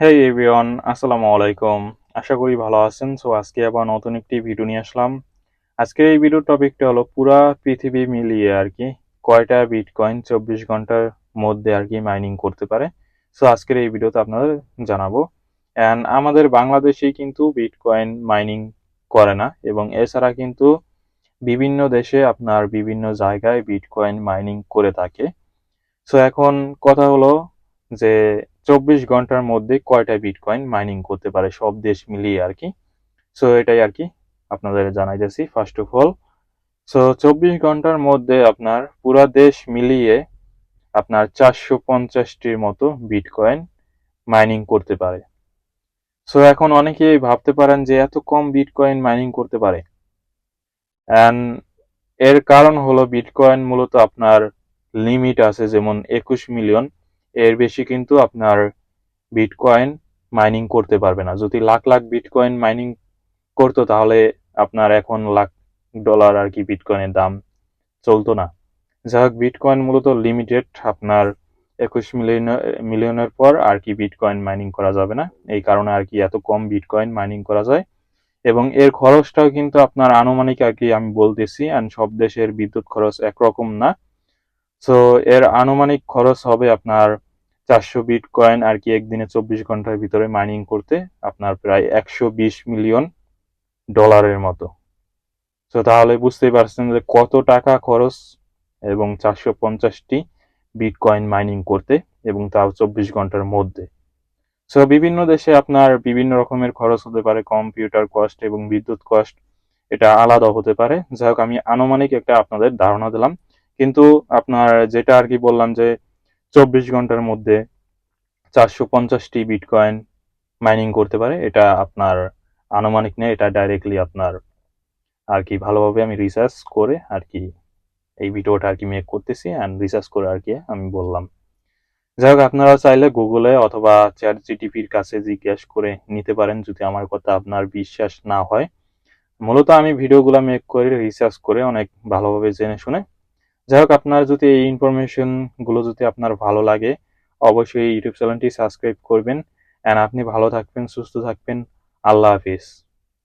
হেই everyone আসসালামু আলাইকুম। আশা করি ভালো আছেন। সো আজকে আবার নতুন একটি ভিডিও নিয়ে আসলাম। আজকের এই ভিডিওর টপিকটা হলো পুরা পৃথিবী মিলিয়ে আর কি কয়টা বিটকয়েন চব্বিশ ঘণ্টার মধ্যে আর কি মাইনিং করতে পারে। সো আজকের এই ভিডিওতে আপনাদের জানাব। অ্যান্ড আমাদের বাংলাদেশেই কিন্তু বিটকয়েন মাইনিং করে না এবং এছাড়া কিন্তু বিভিন্ন দেশে আপনার বিভিন্ন জায়গায় বিটকয়েন মাইনিং করে থাকে। সো এখন কথা হলো যে চব্বিশ ঘণ্টার মধ্যে কয়টা বিটকয়েন মাইনিং করতে পারে সব দেশ মিলিয়ে আর কি। সো এটাই আর কি আপনাদের জানাই যাচ্ছি ফার্স্ট অফ অল সো চব্বিশ ঘণ্টার মধ্যে আপনার পুরা দেশ মিলিয়ে আপনার চারশো পঞ্চাশটির মতো বিটকয়েন মাইনিং করতে পারে। সো এখন অনেকেই ভাবতে পারেন যে এত কম বিটকয়েন মাইনিং করতে পারে। অ্যান্ড এর কারণ হলো বিটকয়েন মূলত আপনার লিমিট আছে যেমন একুশ মিলিয়ন এর বেশি কিন্তু আপনার বিটকয়েন মাইনিং করতে পারবে না। যদি লাখ লাখ বিটকয়েন মাইনিং করতো তাহলে আপনার এখন লাখ ডলার আর কি বিটকয়েনের দাম চলতো না। যাই হোক বিটকয়েন মূলত লিমিটেড আপনার একুশ মিলিয়ন মিলিয়নের পর আর কি বিটকয়েন মাইনিং করা যাবে না। এই কারণে আর কি এত কম বিটকয়েন মাইনিং করা যায়। এবং এর খরচটাও কিন্তু আপনার আনুমানিক আর কি আমি বলতেছি অ্যান্ড সব দেশের বিদ্যুৎ খরচ একরকম না। সো এর আনুমানিক খরচ হবে আপনার চারশো বিট কয়েন আর কি একদিনে চব্বিশ ঘণ্টার ভিতরে মাইনিং করতে আপনার প্রায় একশো বিশ মিলিয়ন ডলারের মতো। তো তাহলে বুঝতেই পারছেন যে কত টাকা খরচ এবং চারশো পঞ্চাশটি বিট কয়েন মাইনিং করতে এবং তাও চব্বিশ ঘণ্টার মধ্যে। সো বিভিন্ন দেশে আপনার বিভিন্ন রকমের খরচ হতে পারে কম্পিউটার কস্ট এবং বিদ্যুৎ কস্ট এটা আলাদা হতে পারে। যাই হোক, আমি আনুমানিক একটা আপনাদের ধারণা দিলাম। কিন্তু আপনার যেটা আর কি বললাম যে চব্বিশ ঘণ্টার মধ্যে চারশো পঞ্চাশটি বিটকয়েন মাইনিং করতে পারে। এটা আপনার আনুমানিক নেই এটা ডাইরেক্টলি আপনার আর কি ভালোভাবে আমি রিসার্চ করে আর কি এই ভিডিওটা আর কি মেক করতেছি অ্যান্ড রিসার্চ করে আর কি আমি বললাম। যাই হোক আপনারা চাইলে গুগলে অথবা চ্যাট জিটিপির কাছে জিজ্ঞেস করে নিতে পারেন যদি আমার কথা আপনার বিশ্বাস না হয়। মূলত আমি ভিডিওগুলো মেক করে রিসার্চ করে অনেক ভালোভাবে জেনে শুনে যাই হোক আপনার যদি এই ইনফরমেশনগুলো যদি আপনার ভালো লাগে, অবশ্যই ইউটিউব চ্যানেলটি সাবস্ক্রাইব করবেন। অ্যান্ড আপনি ভালো থাকবেন, সুস্থ থাকবেন। আল্লাহ হাফিজ।